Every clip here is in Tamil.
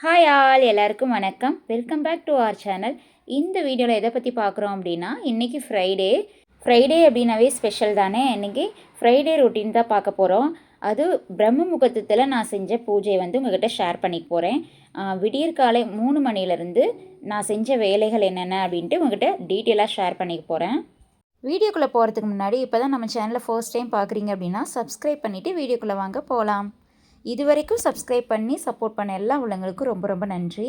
ஹாய் ஆல் எல்லாருக்கும் வணக்கம். Welcome back to our channel இந்த வீடியோவில் எதை பற்றி பார்க்குறோம் அப்படின்னா இன்றைக்கி ஃப்ரைடே ஃப்ரைடே அப்படின்னாவே ஸ்பெஷல் தானே? இன்றைக்கி ஃப்ரைடே ரொட்டீன் தான் பார்க்க போகிறோம் அது பிரம்ம முகூர்த்தத்தில் நான் செஞ்ச பூஜையை வந்து உங்ககிட்ட ஷேர் பண்ணி போகிறேன் விடியற்காலை மூணு மணிலேருந்து நான் செஞ்ச வேலைகள் என்னென்ன அப்படின்ட்டு உங்ககிட்ட டீட்டெயிலாக ஷேர் பண்ணிக்க போகிறேன் வீடியோக்குள்ளே போகிறதுக்கு முன்னாடி இப்போ தான் நம்ம சேனலை ஃபர்ஸ்ட் டைம் பார்க்குறீங்க அப்படின்னா சப்ஸ்கிரைப் பண்ணிவிட்டு வீடியோக்குள்ளே வாங்க போகலாம் இது வரைக்கும் சப்ஸ்கிரைப் பண்ணி சப்போர்ட் பண்ண எல்லா உள்ளங்களுக்கும் ரொம்ப ரொம்ப நன்றி.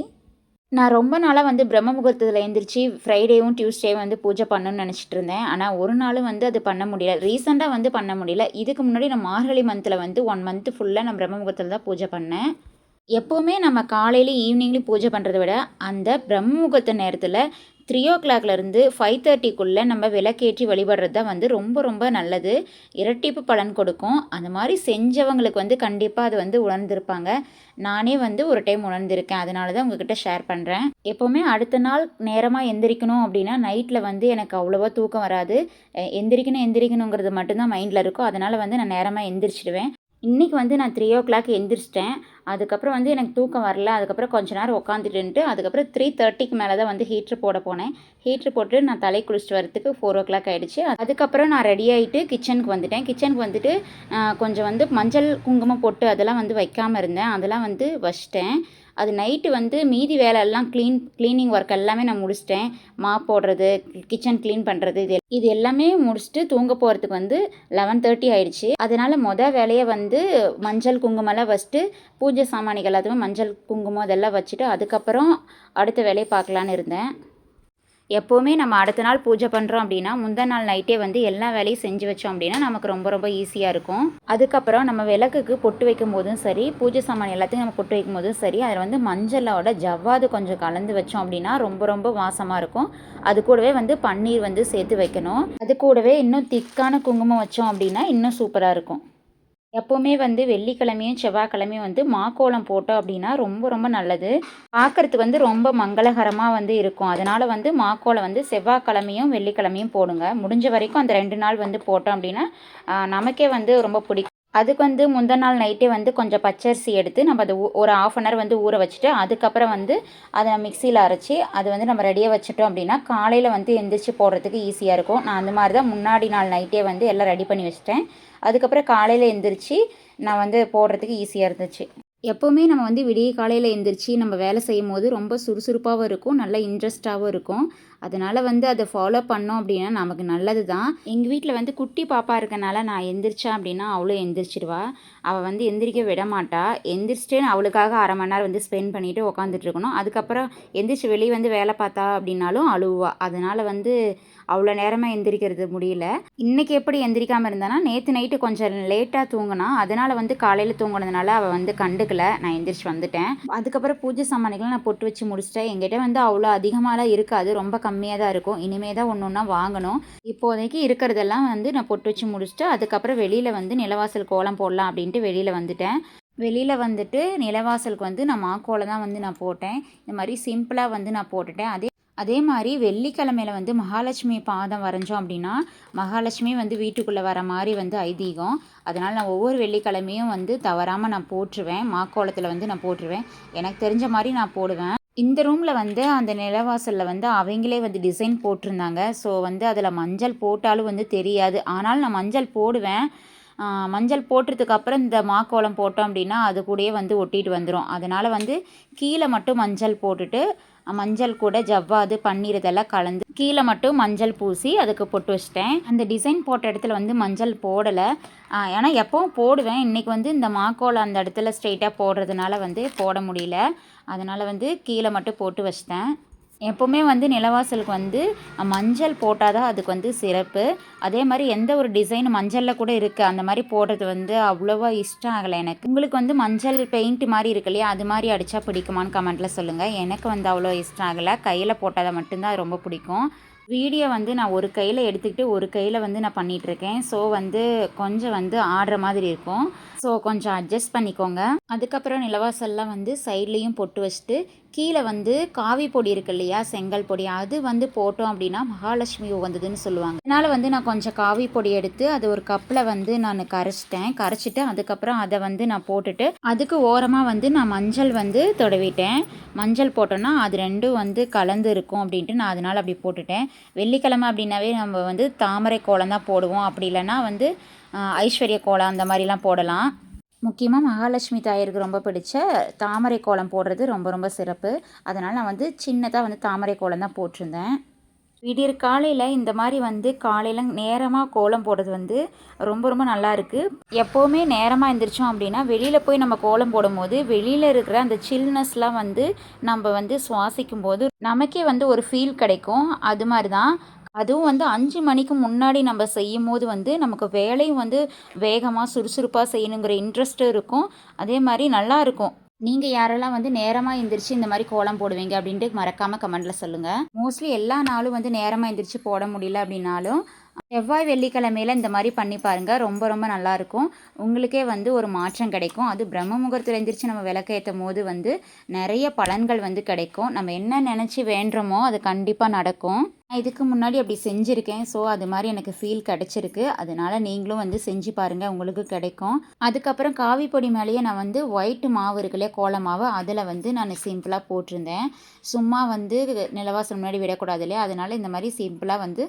நான் ரொம்ப நாளாக வந்து பிரம்ம முகூர்த்தத்தில் எழுந்திரிச்சு ஃப்ரைடேவும் டியூஸ்டேவும் வந்து பூஜை பண்ணணும்னு நினச்சிட்டு இருந்தேன். ஆனால் ஒரு நாளும் வந்து அது பண்ண முடியல. ரீசெண்டாக வந்து பண்ண முடியல. இதுக்கு முன்னாடி நான் மார்கழி மந்தில் வந்து ஒன் மந்த் ஃபுல்லாக நான் பிரம்ம முகூர்த்தத்தில் தான் பூஜை பண்ணேன். எப்போவுமே நம்ம காலையிலையும் ஈவினிங்லேயும் பூஜை பண்ணுறத விட அந்த பிரம்ம முகூர்த்த நேரத்தில் த்ரீ ஓ கிளாக்லேருந்து ஃபைவ் தேர்ட்டிக்குள்ளே நம்ம விளக்கேற்றி வழிபடுறது தான் வந்து ரொம்ப ரொம்ப நல்லது. இரட்டிப்பு பலன் கொடுக்கும். அந்த மாதிரி செஞ்சவங்களுக்கு வந்து கண்டிப்பாக அது வந்து உணர்ந்திருப்பாங்க. நானே வந்து ஒரு டைம் உணர்ந்திருக்கேன். அதனால தான் உங்ககிட்ட ஷேர் பண்ணுறேன் எப்போவுமே அடுத்த நாள் நேரமாக எந்திரிக்கணும் அப்படின்னா நைட்டில் வந்து எனக்கு அவ்வளோவா தூக்கம் வராது. எந்திரிக்கணும் எந்திரிக்கணுங்கிறது மட்டும்தான் மைண்டில் இருக்கும் அதனால் வந்து நான் நேரமாக எந்திரிச்சிடுவேன் இன்றைக்கி வந்து நான் த்ரீ ஓ கிளாக் எந்திரிச்சிட்டேன். அதுக்கப்புறம் வந்து எனக்கு தூக்கம் வரல. அதுக்கப்புறம் கொஞ்ச நேரம் உட்காந்துட்டு அதுக்கப்புறம் த்ரீ தேர்ட்டிக்கு மேலே தான் வந்து ஹீட்ரு போட போனேன். ஹீட்ரு போட்டு நான் தலை குளிச்சுட்டு வரதுக்கு ஃபோர் ஓ கிளாக் ஆகிடுச்சு அதுக்கப்புறம் நான் ரெடி ஆகிட்டு கிச்சனுக்கு வந்துட்டேன். கிச்சனுக்கு வந்துட்டு கொஞ்சம் வந்து மஞ்சள் குங்குமம் போட்டு அதெல்லாம் வந்து வைக்காமல் இருந்தேன். அதெல்லாம் வந்து வச்சிட்டேன். அது நைட்டு வந்து மீதி வேலை எல்லாம் க்ளீன் க்ளீனிங் ஒர்க் எல்லாமே நான் முடிச்சிட்டேன். மாப் போடுறது கிச்சன் க்ளீன் பண்ணுறது இது இது எல்லாமே முடிச்சுட்டு தூங்க போகிறதுக்கு வந்து லெவன் தேர்ட்டி ஆயிடுச்சு. அதனால் மொதல் வேலையை வந்து மஞ்சள் குங்குமம்லாம் வச்சுட்டு பூஜை சாமானிகள் அதுவும் மஞ்சள் குங்குமம் இதெல்லாம் வச்சுட்டு அதுக்கப்புறம் அடுத்த வேலையை பார்க்கலான்னு இருந்தேன். எப்போவுமே நம்ம அடுத்த நாள் பூஜை பண்ணுறோம் அப்படின்னா முந்தின நாள் நைட்டே வந்து எல்லா வேலையும் செஞ்சு வச்சோம் அப்படின்னா நமக்கு ரொம்ப ரொம்ப ஈஸியாக இருக்கும். அதுக்கப்புறம் நம்ம விளக்குக்கு பொட்டு வைக்கும் போதும் சரி பூஜை சாமான் எல்லாத்தையும் நம்ம பொட்டு வைக்கும் போதும் சரி அதில் வந்து மஞ்சளோட ஜவ்வாது கொஞ்சம் கலந்து வச்சோம் அப்படின்னா ரொம்ப ரொம்ப வாசமாக இருக்கும். அது கூடவே வந்து பன்னீர் வந்து சேர்த்து வைக்கணும். அது கூடவே இன்னும் திக்கான குங்குமம் வச்சோம் அப்படின்னா இன்னும் சூப்பராக இருக்கும். எப்போவுமே வந்து வெள்ளிக்கிழமையும் செவ்வாய்க்கிழமையும் வந்து மாக்கோலம் போட்டோம் அப்படின்னா ரொம்ப ரொம்ப நல்லது. பார்க்கறது வந்து ரொம்ப மங்களகரமாக வந்து இருக்கும். அதனால் வந்து மாக்கோலம் வந்து செவ்வாய்க்கிழமையும் வெள்ளிக்கிழமையும் போடுங்க. முடிஞ்ச வரைக்கும் அந்த ரெண்டு நாள் வந்து போட்டோம் அப்படின்னா நமக்கே வந்து ரொம்ப பிடிக்கும். அதுக்கு வந்து முந்தின நாள் நைட்டே வந்து கொஞ்சம் பச்சரிசி எடுத்து நம்ம அதை ஒரு ஆஃப் அன் ஹவர் வந்து ஊற வச்சுட்டு அதுக்கப்புறம் வந்து அதை மிக்சியில் அரைச்சி அது வந்து நம்ம ரெடியாக வச்சுட்டோம் அப்படின்னா காலையில் வந்து எந்திரிச்சு போடுறதுக்கு ஈஸியாக இருக்கும். நான் அந்த மாதிரி தான் முன்னாடி நாள் நைட்டே வந்து எல்லாம் ரெடி பண்ணி வச்சிட்டேன். அதுக்கப்புறம் காலையில் எந்திரிச்சு நான் வந்து போடுறதுக்கு ஈஸியாக இருந்துச்சு. எப்போவுமே நம்ம வந்து விடிய காலையில் எழுந்திரிச்சி நம்ம வேலை செய்யும் போது ரொம்ப சுறுசுறுப்பாகவும் இருக்கும் நல்ல இன்ட்ரெஸ்டாகவும் இருக்கும். அதனால் வந்து அதை ஃபாலோ பண்ணோம் அப்படின்னா நமக்கு நல்லது தான் எங்கள் வீட்டில் வந்து குட்டி பாப்பா இருக்கனால நான் எந்திரிச்சேன் அப்படின்னா அவளும் எந்திரிச்சிடுவா. அவள் வந்து எந்திரிக்க விட மாட்டா. எந்திரிச்சிட்டு அவளுக்காக அரை மணி நேரம் வந்து ஸ்பெண்ட் பண்ணிவிட்டு உட்காந்துட்டு இருக்கணும். அதுக்கப்புறம் எந்திரிச்சு வெளியே வந்து வேலை பார்த்தா அப்படின்னாலும் அழுவா. அதனால் வந்து அவ்வளோ நேரமாக எந்திரிக்கிறது முடியல. இன்னைக்கு எப்படி எந்திரிக்காமல் இருந்தானா நேற்று நைட்டு கொஞ்சம் லேட்டாக தூங்கினா அதனால் வந்து காலையில் தூங்குனதுனால அவள் வந்து கண்டுக்கல. நான் எந்திரிச்சு வந்துட்டேன். அதுக்கப்புறம் பூஜை சாமானிகளை நான் பொட்டு வச்சு முடிச்சிட்டேன். எங்கிட்ட வந்து அவ்வளோ அதிகமாகலாம் இருக்காது. ரொம்ப கம்மியாக தான் இருக்கும். இனிமே தான் ஒன்று ஒன்றா வாங்கணும். இப்போதைக்கு இருக்கிறதெல்லாம் வந்து நான் பொட்டு வச்சு முடிச்சுட்டு அதுக்கப்புறம் வெளியில் வந்து நிலவாசல் கோலம் போடலாம் அப்படின்ட்டு வெளியில் வந்துட்டேன். வெளியில் வந்துட்டு நிலவாசலுக்கு வந்து நான் மாக்கோலை தான் வந்து நான் போட்டேன். இந்த மாதிரி சிம்பிளாக வந்து நான் போட்டுட்டேன். அதே அதே மாதிரி வெள்ளிக்கிழமையில வந்து மகாலட்சுமி பாதம் வரைஞ்சோம் அப்படின்னா மகாலட்சுமி வந்து வீட்டுக்குள்ளே வர மாதிரி வந்து ஐதீகம். அதனால் நான் ஒவ்வொரு வெள்ளிக்கிழமையும் வந்து தவறாமல் நான் போட்டுருவேன் மாக்கோலத்தில் வந்து நான் போட்டுருவேன் எனக்கு தெரிஞ்ச மாதிரி நான் போடுவேன். இந்த ரூமில் வந்து அந்த நிலவாசலில் வந்து அவங்களே வந்து டிசைன் போட்டிருந்தாங்க. ஸோ வந்து அதில் மஞ்சள் போட்டாலும் வந்து தெரியாது. ஆனால் நான் மஞ்சள் போடுவேன். மஞ்சள் போட்டதுக்கு அப்புறம் இந்த மாக்கோலம் போட்டோம் அப்படின்னா அது கூடயே வந்து ஒட்டிட்டு வந்துடும் அதனால் வந்து கீழே மட்டும் மஞ்சள் போட்டுட்டு மஞ்சள் கூட ஜவ்வாது பன்னீர் இதெல்லாம் கலந்து கீழே மட்டும் மஞ்சள் பூசி அதுக்கு பொட்டு வச்சிட்டேன். அந்த டிசைன் போட்ட இடத்துல வந்து மஞ்சள் போடலை. ஏன்னா எப்பவும் போடுவேன். இன்றைக்கி வந்து இந்த மாக்கோல் அந்த இடத்துல ஸ்ட்ரெயிட்டாக போடுறதுனால வந்து போட முடியல. அதனால் வந்து கீழே மட்டும் போட்டு வச்சிட்டேன். எப்போவுமே வந்து நிலவாசலுக்கு வந்து மஞ்சள் போட்டால் தான் அதுக்கு வந்து சிறப்பு. அதே மாதிரி எந்த ஒரு டிசைன் மஞ்சளில் கூட இருக்குது அந்த மாதிரி போடுறது வந்து அவ்வளோவா இஷ்டம் ஆகலை எனக்கு. உங்களுக்கு வந்து மஞ்சள் பெயிண்ட் மாதிரி இருக்கு இல்லையா? அது மாதிரி அடித்தா பிடிக்குமான்னு கமெண்ட்டில் சொல்லுங்கள் எனக்கு வந்து அவ்வளோ இஷ்டம் ஆகலை. கையில் போட்டால் தான் மட்டும்தான் ரொம்ப பிடிக்கும். வீடியோ வந்து நான் ஒரு கையில் எடுத்துக்கிட்டு ஒரு கையில் வந்து நான் பண்ணிகிட்ருக்கேன் ஸோ வந்து கொஞ்சம் வந்து ஆடுற மாதிரி இருக்கும். ஸோ கொஞ்சம் அட்ஜஸ்ட் பண்ணிக்கோங்க. அதுக்கப்புறம் நிலவாசல்லாம் வந்து சைட்லேயும் பொட்டு வச்சுட்டு கீழே வந்து காவி பொடி இருக்கு இல்லையா? செங்கல் பொடி. அது வந்து போட்டோம் அப்படின்னா மகாலட்சுமி உகந்ததுன்னு சொல்லுவாங்க. அதனால் வந்து நான் கொஞ்சம் காவி பொடி எடுத்து அது ஒரு கப்பில் வந்து நான் கரைச்சிட்டேன். கரைச்சிட்டு அதுக்கப்புறம் அதை வந்து நான் போட்டுட்டு அதுக்கு ஓரமாக வந்து நான் மஞ்சள் வந்து தொடவிட்டேன். மஞ்சள் போட்டோன்னா அது ரெண்டும் வந்து கலந்து இருக்கும் அப்படின்ட்டு நான் அதனால் அப்படி போட்டுட்டேன். வெள்ளிக்கிழமை அப்படின்னாவே நம்ம வந்து தாமரை கோலம் தான் போடுவோம். அப்படி இல்லைன்னா வந்து ஐஸ்வர்ய கோலம் அந்த மாதிரிலாம் போடலாம். முக்கியமாக மகாலட்சுமி தாயருக்கு ரொம்ப பிடிச்ச தாமரை கோலம் போடுறது ரொம்ப ரொம்ப சிறப்பு. அதனால் நான் வந்து சின்னதாக வந்து தாமரை கோலம் தான் போட்டிருந்தேன். விடியற் காலையில் இந்த மாதிரி வந்து காலையில் நேரமாக கோலம் போடுறது வந்து ரொம்ப ரொம்ப நல்லா இருக்குது எப்போவுமே நேரமாக எந்திரிச்சோம் அப்படின்னா வெளியில் போய் நம்ம கோலம் போடும்போது வெளியில் இருக்கிற அந்த சில்னஸ்லாம் வந்து நம்ம வந்து சுவாசிக்கும் போது நமக்கே வந்து ஒரு ஃபீல் கிடைக்கும். அது மாதிரி தான் அதுவும் வந்து அஞ்சு மணிக்கு முன்னாடி நம்ம செய்யும் போது வந்து நமக்கு வேலையும் வந்து வேகமாக சுறுசுறுப்பாக செய்யணுங்கிற இன்ட்ரெஸ்ட்டும் இருக்கும். அதே மாதிரி நல்லா இருக்கும். நீங்கள் யாரெல்லாம் வந்து நேரமாக எந்திரிச்சு இந்த மாதிரி கோலம் போடுவீங்க அப்படின்ட்டு மறக்காமல் கமெண்ட்டில் சொல்லுங்கள் மோஸ்ட்லி எல்லா நாளும் வந்து நேரமாக எந்திரிச்சு போட முடியல அப்படின்னாலும் செவ்வாய் வெள்ளிக்கிழமையில இந்த மாதிரி பண்ணி பாருங்கள் ரொம்ப ரொம்ப நல்லாயிருக்கும் உங்களுக்கே வந்து ஒரு மாற்றம் கிடைக்கும். அது பிரம்ம முகூர்த்தத்தில் எந்திரிச்சு நம்ம விளக்கேற்றும் போது வந்து நிறைய பலன்கள் வந்து கிடைக்கும். நம்ம என்ன நினச்சி வேண்டுறோமோ அது கண்டிப்பாக நடக்கும். நான் இதுக்கு முன்னாடி அப்படி செஞ்சுருக்கேன். ஸோ அது மாதிரி எனக்கு ஃபீல் கிடச்சிருக்கு. அதனால் நீங்களும் வந்து செஞ்சு பாருங்கள் உங்களுக்கு கிடைக்கும். அதுக்கப்புறம் காவி பொடி மேலேயே நான் வந்து ஒயிட் மாவு இருக்கு இல்லையா கோல மாவு அதில் வந்து நான் சிம்பிளாக போட்டிருந்தேன். சும்மா வந்து நிலவாசல் முன்னாடி விடக்கூடாது இல்லையா? அதனால் இந்த மாதிரி சிம்பிளாக வந்து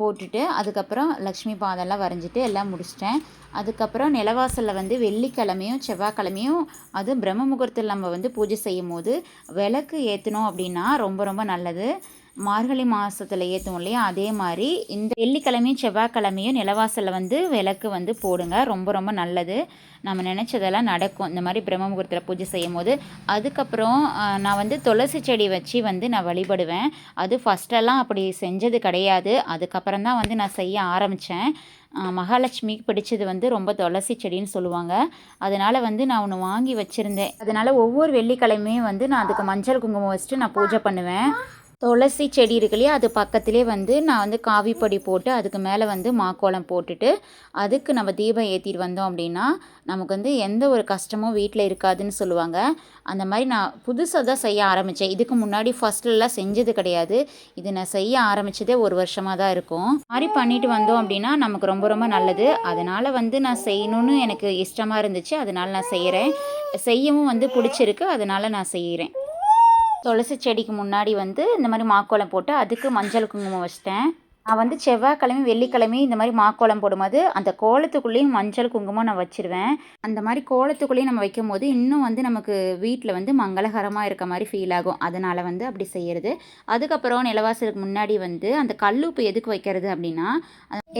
போட்டுட்டு அதுக்கப்புறம் லக்ஷ்மி பாதெல்லாம் வரைஞ்சிட்டு எல்லாம் முடிச்சிட்டேன். அதுக்கப்புறம் நிலவாசலில் வந்து வெள்ளிக்கிழமையும் செவ்வாய்க்கிழமையும் அது பிரம்ம முகூர்த்தத்தில் நம்ம வந்து பூஜை செய்யும் போது விளக்கு ஏற்றணும் அப்படின்னா ரொம்ப ரொம்ப நல்லது. மார்கழி மாதத்தில் ஏற்றுவோம் இல்லையா? அதே மாதிரி இந்த வெள்ளிக்கிழமையும் செவ்வாய்க்கிழமையும் நிலவாசலில் வந்து விளக்கு வந்து போடுங்க. ரொம்ப ரொம்ப நல்லது. நம்ம நினச்சதெல்லாம் நடக்கும். இந்த மாதிரி பிரம்ம முகூர்த்தத்தில் பூஜை செய்யும் போது அதுக்கப்புறம் நான் வந்து துளசி செடி வச்சு வந்து நான் வழிபடுவேன். அது ஃபஸ்ட்டெல்லாம் அப்படி செஞ்சது கிடையாது. அதுக்கப்புறம் தான் வந்து நான் செய்ய ஆரம்பித்தேன் மகாலட்சுமிக்கு பிடிச்சது வந்து ரொம்ப துளசி செடின்னு சொல்லுவாங்க. அதனால் வந்து நான் ஒன்று வாங்கி வச்சுருந்தேன். அதனால் ஒவ்வொரு வெள்ளிக்கிழமையும் வந்து நான் அதுக்கு மஞ்சள் குங்குமம் வச்சுட்டு நான் பூஜை பண்ணுவேன். துளசி செடி இருக்கு இல்லையா அது பக்கத்திலே வந்து நான் வந்து காவிப்பொடி போட்டு அதுக்கு மேலே வந்து மாக்கோலம் போட்டுட்டு அதுக்கு நம்ம தீபம் ஏற்றிட்டு வந்தோம் அப்படின்னா நமக்கு வந்து எந்த ஒரு கஷ்டமும் வீட்டில் இருக்காதுன்னு சொல்லுவாங்க. அந்த மாதிரி நான் புதுசாக தான் செய்ய ஆரம்பித்தேன் இதுக்கு முன்னாடி ஃபஸ்ட்லலாம் செஞ்சது கிடையாது. இது நான் செய்ய ஆரம்பித்ததே ஒரு வருஷமாக தான் இருக்கும். மாதிரி பண்ணிட்டு வந்தோம் அப்படின்னா நமக்கு ரொம்ப ரொம்ப நல்லது. அதனால் வந்து நான் செய்யணும்னு எனக்கு இஷ்டமாக இருந்துச்சு. அதனால் நான் செய்கிறேன் செய்யவும் வந்து பிடிச்சிருக்கு. அதனால் நான் செய்கிறேன் துளசி செடிக்கு முன்னாடி வந்து இந்த மாதிரி மாக்கோலம் போட்டு அதுக்கு மஞ்சள் குங்குமம் வச்சிட்டேன். நான் வந்து செவ்வாய்க்கிழமை வெள்ளிக்கிழமையும் இந்த மாதிரி மாக்கோலம் போடும்போது அந்த கோலத்துக்குள்ளேயும் மஞ்சள் குங்குமம் நான் வச்சிருவேன். அந்த மாதிரி கோலத்துக்குள்ளேயும் நம்ம வைக்கும் போது இன்னும் வந்து நமக்கு வீட்டில் வந்து மங்களகரமாக இருக்க மாதிரி ஃபீல் ஆகும். அதனால் வந்து அப்படி செய்கிறது அதுக்கப்புறம் நிலவாசலுக்கு முன்னாடி வந்து அந்த கல்லுப்பு எதுக்கு வைக்கிறது அப்படின்னா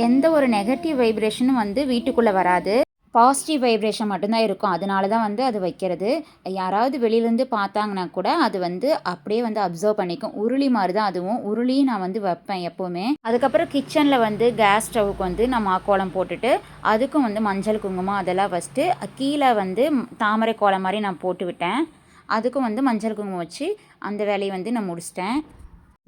எந்த ஒரு நெகட்டிவ் வைப்ரேஷனும் வந்து வீட்டுக்குள்ளே வராது. பாசிட்டிவ் வைப்ரேஷன் மட்டும்தான் இருக்கும். அதனால தான் வந்து அது வைக்கிறது. யாராவது வெளியிலேருந்து பார்த்தாங்கன்னா கூட அது வந்து அப்படியே வந்து அப்சர்வ் பண்ணிக்கும். உருளி மாதிரி தான் அதுவும். உருளியும் நான் வந்து வைப்பேன் எப்போவுமே. அதுக்கப்புறம் கிச்சனில் வந்து கேஸ் ஸ்டவ்வுக்கு வந்து நான் மாக்கோலம் போட்டுட்டு அதுக்கும் வந்து மஞ்சள் குங்குமம் அதெல்லாம் வச்சுட்டு கீழே வந்து தாமரை கோலம் மாதிரி நான் போட்டு விட்டேன். அதுக்கும் வந்து மஞ்சள் குங்குமம் வச்சு அந்த வேலையை வந்து நான் முடிச்சிட்டேன்.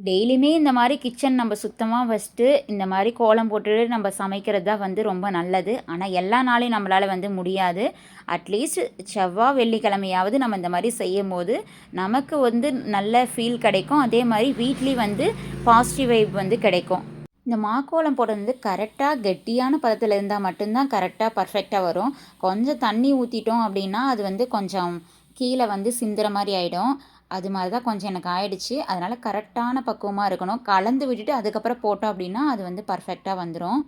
டெய்லியுமே இந்த மாதிரி கிச்சன் நம்ம சுத்தமாக வச்சுட்டு இந்த மாதிரி கோலம் போட்டுட்டு நம்ம சமைக்கிறது தான் வந்து ரொம்ப நல்லது. ஆனால் எல்லா நாளையும் நம்மளால் வந்து முடியாது. அட்லீஸ்ட் செவ்வாய் வெள்ளிக்கிழமையாவது நம்ம இந்த மாதிரி செய்யும் போது நமக்கு வந்து நல்ல ஃபீல் கிடைக்கும். அதே மாதிரி வீட்லேயும் வந்து பாசிட்டிவ் வைப் வந்து கிடைக்கும். இந்த மாக்கோலம் போடுறது வந்து கரெக்டாக கெட்டியான பதத்தில் இருந்தால் மட்டும்தான் கரெக்டாக பர்ஃபெக்டாக வரும். கொஞ்சம் தண்ணி ஊற்றிட்டோம் அப்படின்னா அது வந்து கொஞ்சம் கீழே வந்து சிந்துற மாதிரி ஆகிடும் அது மாதிரி தான் கொஞ்சம் எனக்கு ஆயிடுச்சு. அதனால் கரெக்டான பக்குவமாக இருக்கணும். கலந்து விட்டுட்டு அதுக்கப்புறம் போட்டோம் அப்படின்னா அது வந்து பர்ஃபெக்டாக வந்துடும்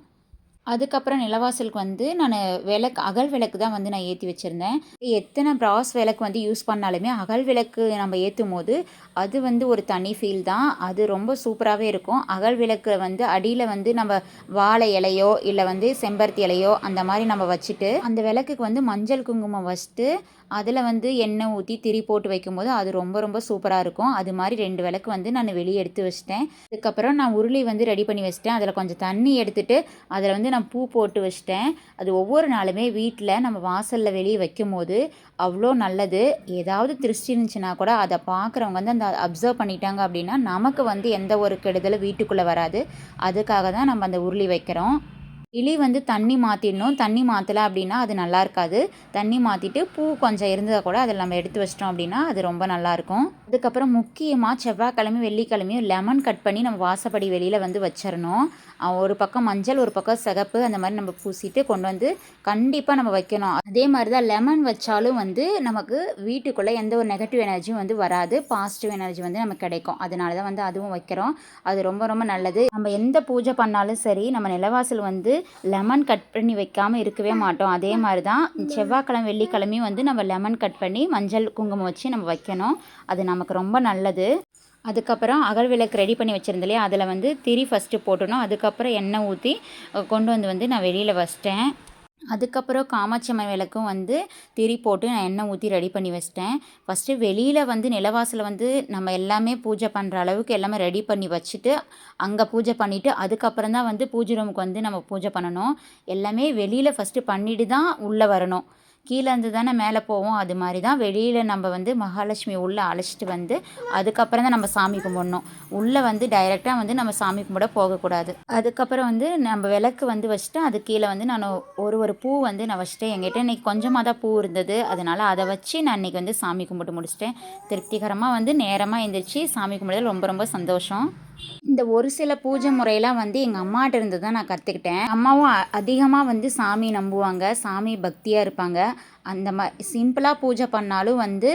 அதுக்கப்புறம் நிலவாசலுக்கு வந்து நான் விளக்கு அகல் விளக்கு தான் வந்து நான் ஏற்றி வச்சுருந்தேன். எத்தனை ப்ராஸ் விளக்கு வந்து யூஸ் பண்ணாலுமே அகல் விளக்கு நம்ம ஏற்றும் போது அது வந்து ஒரு தனி ஃபீல் தான். அது ரொம்ப சூப்பராகவே இருக்கும். அகல் விளக்கு வந்து அடியில் வந்து நம்ம வாழை இலையோ இல்லை வந்து செம்பருத்தி இலையோ அந்த மாதிரி நம்ம வச்சுட்டு அந்த விளக்குக்கு வந்து மஞ்சள் குங்குமம் வச்சுட்டு அதில் வந்து எண்ணெய் ஊற்றி திரி போட்டு வைக்கும்போது அது ரொம்ப ரொம்ப சூப்பராக இருக்கும். அது மாதிரி ரெண்டு விளக்கு வந்து நான் வெளியே எடுத்து வச்சிட்டேன். அதுக்கப்புறம் நான் உருளி வந்து ரெடி பண்ணி வச்சிட்டேன். அதில் கொஞ்சம் தண்ணி எடுத்துட்டு அதில் வந்து நான் பூ போட்டு வச்சிட்டேன். அது ஒவ்வொரு நாளுமே வீட்டில் நம்ம வாசலில் வெளியே வைக்கும் போது அவ்வளோ நல்லது. ஏதாவது திருஷ்டி இருந்துச்சுன்னா கூட அதை பார்க்குறவங்க வந்து அந்த அப்சர்வ் பண்ணிட்டாங்க அப்படின்னா நமக்கு வந்து எந்த ஒரு கெடுதலும் வீட்டுக்குள்ளே வராது. அதுக்காக தான் நம்ம அந்த உருளி வைக்கிறோம். இலி வந்து தண்ணி மாற்றிடணும் தண்ணி மாற்றலை அப்படின்னா அது நல்லா இருக்காது. தண்ணி மாற்றிட்டு பூ கொஞ்சம் இருந்ததை கூட அதில் நம்ம எடுத்து வச்சிட்டோம் அப்படின்னா அது ரொம்ப நல்லாயிருக்கும் அதுக்கப்புறம் முக்கியமாக செவ்வாய்க்கிழமையும் வெள்ளிக்கிழமையும் லெமன் கட் பண்ணி நம்ம வாசப்படி வெளியில் வந்து வச்சிடணும். ஒரு பக்கம் மஞ்சள் ஒரு பக்கம் சிகப்பு அந்த மாதிரி நம்ம பூசிட்டு கொண்டு வந்து கண்டிப்பாக நம்ம வைக்கணும். அதே மாதிரி தான் லெமன் வச்சாலும் வந்து நமக்கு வீட்டுக்குள்ளே எந்த ஒரு நெகட்டிவ் எனர்ஜியும் வந்து வராது. பாசிட்டிவ் எனர்ஜி வந்து நமக்கு கிடைக்கும். அதனால தான் வந்து அதுவும் வைக்கிறோம். அது ரொம்ப ரொம்ப நல்லது. நம்ம எந்த பூஜை பண்ணாலும் சரி நம்ம நிலவாசல் வந்து லெமன் கட் பண்ணி வைக்காமல் இருக்கவே மாட்டோம். அதே மாதிரி தான் செவ்வாய்க்கிழமை வெள்ளிக்கிழமையும் வந்து நம்ம லெமன் கட் பண்ணி மஞ்சள் குங்குமம் வச்சு நம்ம வைக்கணும். அது நமக்கு ரொம்ப நல்லது. அதுக்கப்புறம் அகல் விளக்கு ரெடி பண்ணி வச்சுருந்தேன் இல்லையா? அதில் வந்து திரி ஃபஸ்ட்டு போட்டணும் அதுக்கப்புறம் எண்ணெய் ஊற்றி கொண்டு வந்து வந்து நான் வெளியில் வச்சிட்டேன். அதுக்கப்புறம் காமாட்சி அம்மன் விளக்கும் வந்து திரி போட்டு நான் எண்ணெய் ஊற்றி ரெடி பண்ணி வச்சிட்டேன். ஃபஸ்ட்டு வெளியில் வந்து நிலவாசலில் வந்து நம்ம எல்லாமே பூஜை பண்ணுற அளவுக்கு எல்லாமே ரெடி பண்ணி வச்சுட்டு அங்கே பூஜை பண்ணிவிட்டு அதுக்கப்புறம் தான் வந்து பூஜை ரூமுக்கு வந்து நம்ம பூஜை பண்ணணும். எல்லாமே வெளியில் ஃபஸ்ட்டு பண்ணிட்டு தான் உள்ளே வரணும். கீழேருந்து தானே மேலே போவோம். அது மாதிரி தான் வெளியில் நம்ம வந்து மகாலட்சுமி உள்ளே அழைச்சிட்டு வந்து அதுக்கப்புறம் தான் நம்ம சாமி கும்பிடணும். உள்ளே வந்து டைரெக்டாக வந்து நம்ம சாமி கும்பிட போகக்கூடாது. அதுக்கப்புறம் வந்து நம்ம விளக்கு வந்து வச்சுட்டு அது கீழே வந்து நான் ஒரு ஒரு பூ வந்து நான் வச்சுட்டேன். என்கிட்ட இன்றைக்கி கொஞ்சமாக தான் பூ இருந்தது. அதனால் அதை வச்சு நான் இன்றைக்கி வந்து சாமி கும்பிட்டு முடிச்சிட்டேன். திருப்திகரமாக வந்து நேரமாக எழுந்திரிச்சு சாமி கும்பிடுறது ரொம்ப ரொம்ப சந்தோஷம். இந்த ஒரு சில பூஜை முறையெல்லாம் வந்து எங்கள் அம்மாட்ட இருந்து தான் நான் கற்றுக்கிட்டேன் அம்மாவும் அதிகமாக வந்து சாமி நம்புவாங்க. சாமி பக்தியாக இருப்பாங்க. அந்த மா சிம்பிளாக பூஜை பண்ணாலும் வந்து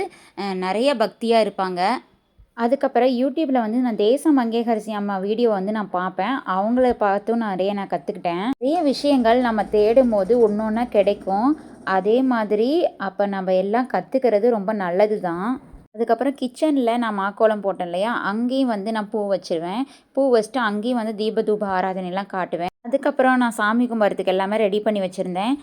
நிறைய பக்தியாக இருப்பாங்க. அதுக்கப்புறம் யூடியூப்பில் வந்து நான் தேச மங்கேகரிசி அம்மா வீடியோ வந்து நான் பார்ப்பேன். அவங்கள பார்த்தும் நிறைய நான் கற்றுக்கிட்டேன் நிறைய விஷயங்கள் நம்ம தேடும் போது ஒன்று ஒன்றா கிடைக்கும். அதே மாதிரி அப்போ நம்ம எல்லாம் கற்றுக்கிறது ரொம்ப நல்லது தான் அதுக்கப்புறம் கிச்சனில் நான் மாக்கோலம் போட்டேன் இல்லையா? அங்கேயும் வந்து நான் பூ வச்சுருவேன். பூ வச்சுட்டு அங்கேயும் வந்து தீப தூப ஆராதனைலாம் காட்டுவேன். அதுக்கப்புறம் நான் சாமி கும்பிட்றதுக்கு எல்லாமே ரெடி பண்ணி வச்சுருந்தேன்.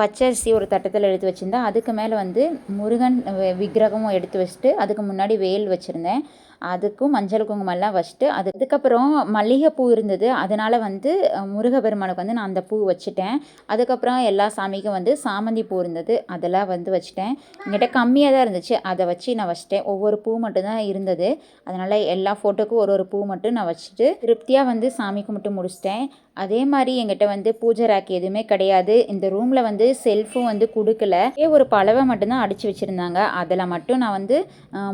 பச்சரிசி ஒரு தட்டத்தில் எடுத்து வச்சுருந்தேன். அதுக்கு மேலே வந்து முருகன் விக்கிரகமும் எடுத்து வச்சுட்டு அதுக்கு முன்னாடி வேல் வச்சுருந்தேன். அதுக்கும் மஞ்சள் குங்குமம்லாம் வச்சுட்டு அது அதுக்கப்புறம் மல்லிகைப்பூ இருந்தது. அதனால் வந்து முருகப்பெருமானுக்கு வந்து நான் அந்த பூ வச்சுட்டேன். அதுக்கப்புறம் எல்லா சாமிக்கும் வந்து சாமந்தி பூ இருந்தது. அதெல்லாம் வந்து வச்சுட்டேன். என்கிட்ட கம்மியாக தான் இருந்துச்சு. அதை வச்சு நான் வச்சுட்டேன். ஒவ்வொரு பூ மட்டும்தான் இருந்தது. அதனால் எல்லா ஃபோட்டோக்கும் ஒரு ஒரு பூ மட்டும் நான் வச்சுட்டு திருப்தியாக வந்து சாமி கும்பிட்டு முடிச்சிட்டேன். அதே மாதிரி எங்கிட்ட வந்து பூஜை ரேக் எதுவுமே கிடையாது. இந்த ரூமில் வந்து செல்ஃபும் வந்து கொடுக்கல. ஒரே ஒரு பலவை மட்டும்தான் அடித்து வச்சுருந்தாங்க. அதில் மட்டும் நான் வந்து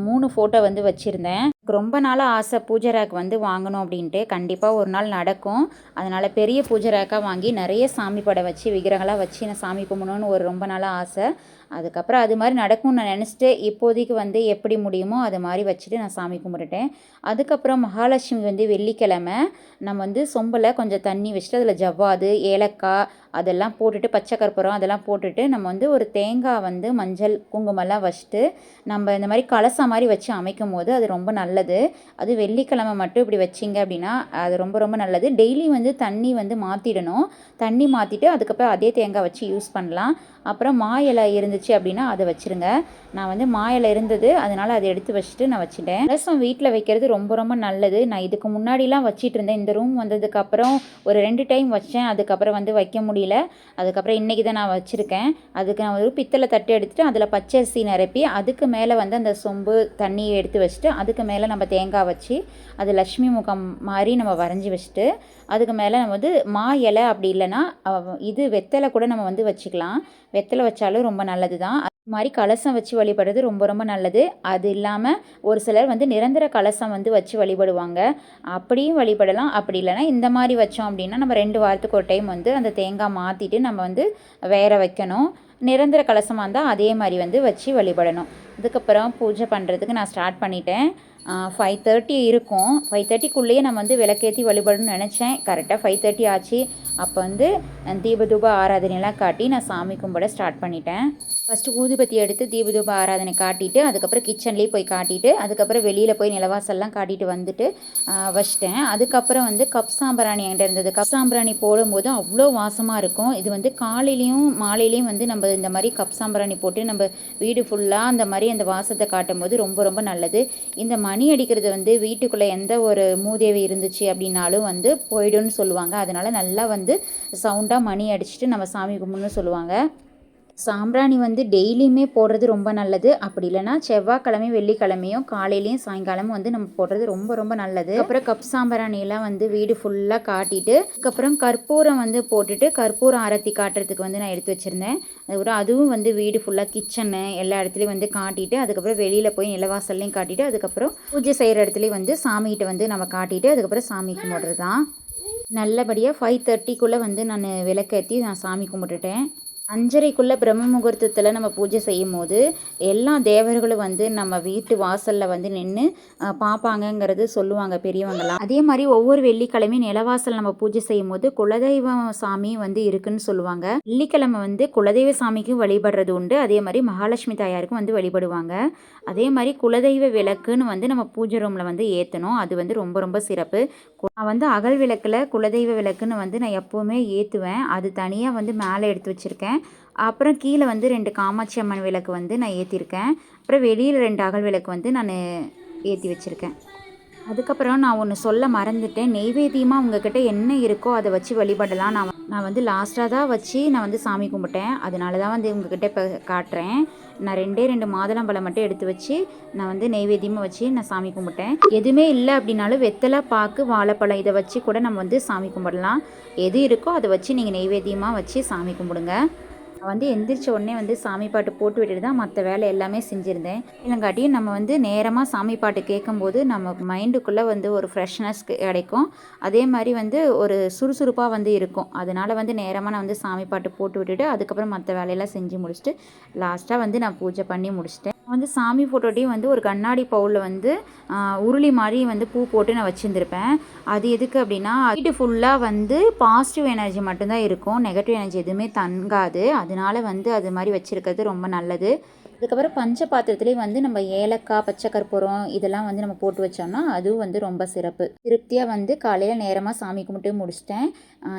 மூணு ஃபோட்டோ வந்து வச்சுருந்தேன். ரொம்ப நாளாக ஆசை பூஜை ரேக் வந்து வாங்கணும் அப்படின்ட்டு. கண்டிப்பாக ஒரு நாள் நடக்கும். அதனால் பெரிய பூஜை ரேக்காக வாங்கி நிறைய சாமி படம் வச்சு விக்கிரகங்களாக வச்சு நான் சாமி கும்பிடணும்னு ஒரு ரொம்ப நாளாக ஆசை. அதுக்கப்புறம் அது மாதிரி நடக்கும்னு நான் நினச்சிட்டு இப்போதைக்கு வந்து எப்படி முடியுமோ அது மாதிரி வச்சுட்டு நான் சாமி கும்பிட்டுட்டேன். அதுக்கப்புறம் மகாலட்சுமி வந்து வெள்ளிக்கிழமை நம்ம வந்து சொம்பில் கொஞ்சம் தண்ணி வச்சுட்டு அதில் ஜவ்வாது ஏலக்காய் அதெல்லாம் போட்டுட்டு பச்சை கற்பூரம் அதெல்லாம் போட்டுட்டு நம்ம வந்து ஒரு தேங்காய் வந்து மஞ்சள் குங்குமம்லாம் வச்சுட்டு நம்ம இந்த மாதிரி கலசம் மாதிரி வச்சு அமைக்கும் போது அது ரொம்ப நல்லது. அது வெள்ளிக்கிழமை மட்டும் இப்படி வச்சிங்க அப்படின்னா அது ரொம்ப ரொம்ப நல்லது. டெய்லி வந்து தண்ணி வந்து மாற்றிடணும் தண்ணி மாற்றிட்டு அதுக்கப்புறம் அதே தேங்காய் வச்சு யூஸ் பண்ணலாம். அப்புறம் மா இலை இருந்து இருந்துச்சு அப்படின்னா அதை வச்சுருங்க. நான் வந்து மா இலை இருந்தது அதனால் அதை எடுத்து வச்சுட்டு நான் வச்சுட்டேன். ரசம் வீட்டில் வைக்கிறது ரொம்ப ரொம்ப நல்லது. நான் இதுக்கு முன்னாடிலாம் வச்சிட்டு இருந்தேன். இந்த ரூம் வந்ததுக்கப்புறம் ஒரு ரெண்டு டைம் வச்சேன். அதுக்கப்புறம் வந்து வைக்க முடியல. அதுக்கப்புறம் இன்றைக்கி தான் நான் வச்சுருக்கேன். அதுக்கு நான் ஒரு பித்தளை தட்டு எடுத்துகிட்டு அதில் பச்சரிசி நிரப்பி அதுக்கு மேலே வந்து அந்த சொம்பு தண்ணியை எடுத்து வச்சுட்டு அதுக்கு மேலே நம்ம தேங்காய் வச்சு அது லக்ஷ்மி முகம் மாதிரி நம்ம வரைஞ்சி வச்சுட்டு அதுக்கு மேலே நம்ம வந்து மா இலை அப்படி இல்லைன்னா இது வெத்தலை கூட நம்ம வந்து வச்சுக்கலாம். வெத்தலை வச்சாலும் ரொம்ப நல்லது தான் அது மாதிரி கலசம் வச்சு வழிபடுறது ரொம்ப ரொம்ப நல்லது. அது இல்லாமல் ஒரு சிலர் வந்து நிரந்தர கலசம் வந்து வச்சு வழிபடுவாங்க. அப்படியும் வழிபடலாம் அப்படி இல்லைன்னா இந்த மாதிரி வச்சோம் அப்படின்னா நம்ம ரெண்டு வாரத்துக்கு ஒரு டைம் வந்து அந்த தேங்காய் மாற்றிட்டு நம்ம வந்து வேற வைக்கணும். நிரந்தர கலசமாக இருந்தால் அதே மாதிரி வந்து வச்சு வழிபடணும். அதுக்கப்புறம் பூஜை பண்ணுறதுக்கு நான் ஸ்டார்ட் பண்ணிட்டேன். ஃபைவ் தேர்ட்டி இருக்கும். ஃபைவ் தேர்ட்டிக்குள்ளேயே நான் வந்து விளக்கேற்றி வழிபடணும்னு நினச்சேன். கரெக்டாக ஃபைவ் தேர்ட்டி ஆச்சு. அப்போ வந்து தீப தூப ஆராதனையெல்லாம் காட்டி நான் சாமி கும்பிட ஸ்டார்ட் பண்ணிட்டேன். ஃபஸ்ட்டு ஊதுபத்தி எடுத்து தீபதூப ஆராதனை காட்டிட்டு அதுக்கப்புறம் கிச்சன்லேயே போய் காட்டிட்டு அதுக்கப்புறம் வெளியில் போய் நிலவாசல்லாம் காட்டிட்டு வந்துட்டு வச்சிட்டேன். அதுக்கப்புறம் வந்து கப் சாம்பிராணி என்கிட்ட இருந்தது. கப் சாம்பிராணி போடும்போது அவ்வளோ வாசமாக இருக்கும். இது வந்து காலையிலையும் மாலையிலையும் வந்து நம்ம இந்த மாதிரி கப் சாம்பிராணி போட்டு நம்ம வீடு ஃபுல்லாக அந்த மாதிரி அந்த வாசத்தை காட்டும் போது ரொம்ப ரொம்ப நல்லது. இந்த மணி அடிக்கிறது வந்து வீட்டுக்குள்ளே எந்த ஒரு மூதேவி இருந்துச்சு அப்படின்னாலும் வந்து போயிடும்னு சொல்லுவாங்க. அதனால நல்லா வந்து சவுண்டாக மணி அடிச்சுட்டு நம்ம சாமி கும்பிடுன்னு சொல்லுவாங்க. சாம்பிராணி வந்து டெய்லியுமே போடுறது ரொம்ப நல்லது. அப்படி இல்லைன்னா செவ்வாய்க்கிழமையும் வெள்ளிக்கிழமையும் காலையிலையும் சாயங்காலமும் வந்து நம்ம போடுறது ரொம்ப ரொம்ப நல்லது. அப்புறம் கப் சாம்பிராணியெல்லாம் வந்து வீடு ஃபுல்லாக காட்டிட்டு அதுக்கப்புறம் கற்பூரம் வந்து போட்டுட்டு கற்பூரம் ஆரத்தி காட்டுறதுக்கு வந்து நான் எடுத்து வச்சுருந்தேன். அதுக்கப்புறம் அதுவும் வந்து வீடு ஃபுல்லாக கிச்சனு எல்லா இடத்துலையும் வந்து காட்டிட்டு அதுக்கப்புறம் வெளியில் போய் நிலவாசல்லையும் காட்டிட்டு அதுக்கப்புறம் பூஜை செய்கிற இடத்துலையும் வந்து சாமிகிட்ட வந்து நம்ம காட்டிட்டு அதுக்கப்புறம் சாமி கும்பிட்றது தான் நல்லபடியாக ஃபைவ் தேர்ட்டிக்குள்ளே வந்து நான் விளக்கேற்றி நான் சாமி கும்பிட்டுட்டேன். அஞ்சரைக்குள்ளே பிரம்ம முகூர்த்தத்தில் நம்ம பூஜை செய்யும் போது எல்லா தேவர்களும் வந்து நம்ம வீட்டு வாசலில் வந்து நின்று பார்ப்பாங்கங்கிறது சொல்லுவாங்க பெரியவங்களாம் அதே மாதிரி ஒவ்வொரு வெள்ளிக்கிழமையும் நிலவாசல் நம்ம பூஜை செய்யும் போது குலதெய்வ சாமி வந்து இருக்குன்னு சொல்லுவாங்க. வெள்ளிக்கிழமை வந்து குலதெய்வ சாமிக்கும் வழிபடுறது உண்டு. அதே மாதிரி மகாலட்சுமி தாயாருக்கும் வந்து வழிபடுவாங்க. அதே மாதிரி குலதெய்வ விளக்குன்னு வந்து நம்ம பூஜை ரூமில் வந்து ஏற்றணும் அது வந்து ரொம்ப ரொம்ப சிறப்பு. நான் வந்து அகல் விளக்கில் குலதெய்வ விளக்குன்னு வந்து நான் எப்போவுமே ஏற்றுவேன் அது தனியாக வந்து மேலே எடுத்து வச்சுருக்கேன். அப்புறம் கீழே வந்து ரெண்டு காமாட்சி அம்மன் விளக்கு வந்து நான் ஏற்றிருக்கேன் அப்புறம் வெளியில் ரெண்டு அகல் விளக்கு வந்து நான் ஏற்றி வச்சுருக்கேன். அதுக்கப்புறம் நான் ஒன்று சொல்ல மறந்துட்டேன். நெய்வேத்தியமாக உங்ககிட்ட என்ன இருக்கோ அதை வச்சு வழிபடலாம். நான் நான் வந்து லாஸ்ட்டாக தான் வச்சு நான் வந்து சாமி கும்பிட்டேன். அதனால தான் வந்து உங்ககிட்ட இப்போ காட்டுறேன். நான் ரெண்டே ரெண்டு மாதுளம்பழம் மட்டும் எடுத்து வச்சு நான் வந்து நெய்வேத்தியமாக வச்சு நான் சாமி கும்பிட்டேன். எதுவுமே இல்லை அப்படின்னாலும் வெத்தலை பாக்கு வாழைப்பழம் இதை வச்சு கூட நம்ம வந்து சாமி கும்பிடலாம். எது இருக்கோ அதை வச்சு நீங்கள் நெய்வேத்தியமாக வச்சு சாமி கும்பிடுங்க. வந்து எந்திரிச்ச உடனே வந்து சாமி பாட்டு போட்டு விட்டுட்டு தான் மற்ற வேலை எல்லாமே செஞ்சுருந்தேன். இல்லைங்காட்டியும் நம்ம வந்து நேரமாக சாமி பாட்டு கேட்கும்போது நம்ம மைண்டுக்குள்ளே வந்து ஒரு ஃப்ரெஷ்னஸ் கிடைக்கும். அதே மாதிரி வந்து ஒரு சுறுசுறுப்பாக வந்து இருக்கும். அதனால் வந்து நேரமாக நான் வந்து சாமி பாட்டு போட்டு விட்டுட்டு அதுக்கப்புறம் மற்ற வேலையெல்லாம் செஞ்சு முடிச்சுட்டு லாஸ்ட்டாக வந்து நான் பூஜை பண்ணி முடிச்சிட்டேன். வந்து சாமி ஃபோட்டோட்டையும் வந்து ஒரு கண்ணாடி பவுலில் வந்து உருளி மாதிரி வந்து பூ போட்டு நான் வச்சுருந்துருப்பேன். அது எதுக்கு அப்படின்னா வீட்டு ஃபுல்லாக வந்து பாசிட்டிவ் எனர்ஜி மட்டும்தான் இருக்கும். நெகட்டிவ் எனர்ஜி எதுவுமே தங்காது. அதனால வந்து அது மாதிரி வச்சுருக்கிறது ரொம்ப நல்லது. அதுக்கப்புறம் பஞ்ச பாத்திரத்துலேயும் வந்து நம்ம ஏலக்காய் பச்சை கற்பூரம் இதெல்லாம் வந்து நம்ம போட்டு வச்சோம்னா அதுவும் வந்து ரொம்ப சிறப்பு. திருப்தியாக வந்து காலையில் நேரமாக சாமி கும்பிட்டு முடிச்சிட்டேன்.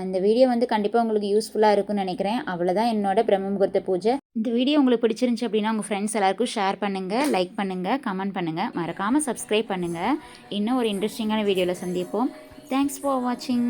இந்த வீடியோ வந்து கண்டிப்பாக உங்களுக்கு யூஸ்ஃபுல்லாக இருக்கும்னு நினைக்கிறேன். அவ்வளோதான் என்னோட பிரம்ம முகூர்த்த பூஜை. இந்த வீடியோ உங்களுக்கு பிடிச்சிருந்துச்சி அப்படின்னா உங்கள் ஃப்ரெண்ட்ஸ் எல்லாருக்கும் ஷேர் பண்ணுங்கள் லைக் பண்ணுங்கள் கமெண்ட் பண்ணுங்கள் மறக்காமல் சப்ஸ்கிரைப் பண்ணுங்கள் இன்னும் ஒரு இன்ட்ரெஸ்டிங்கான வீடியோவில் சந்திப்போம். தேங்க்ஸ் ஃபார் வாட்சிங்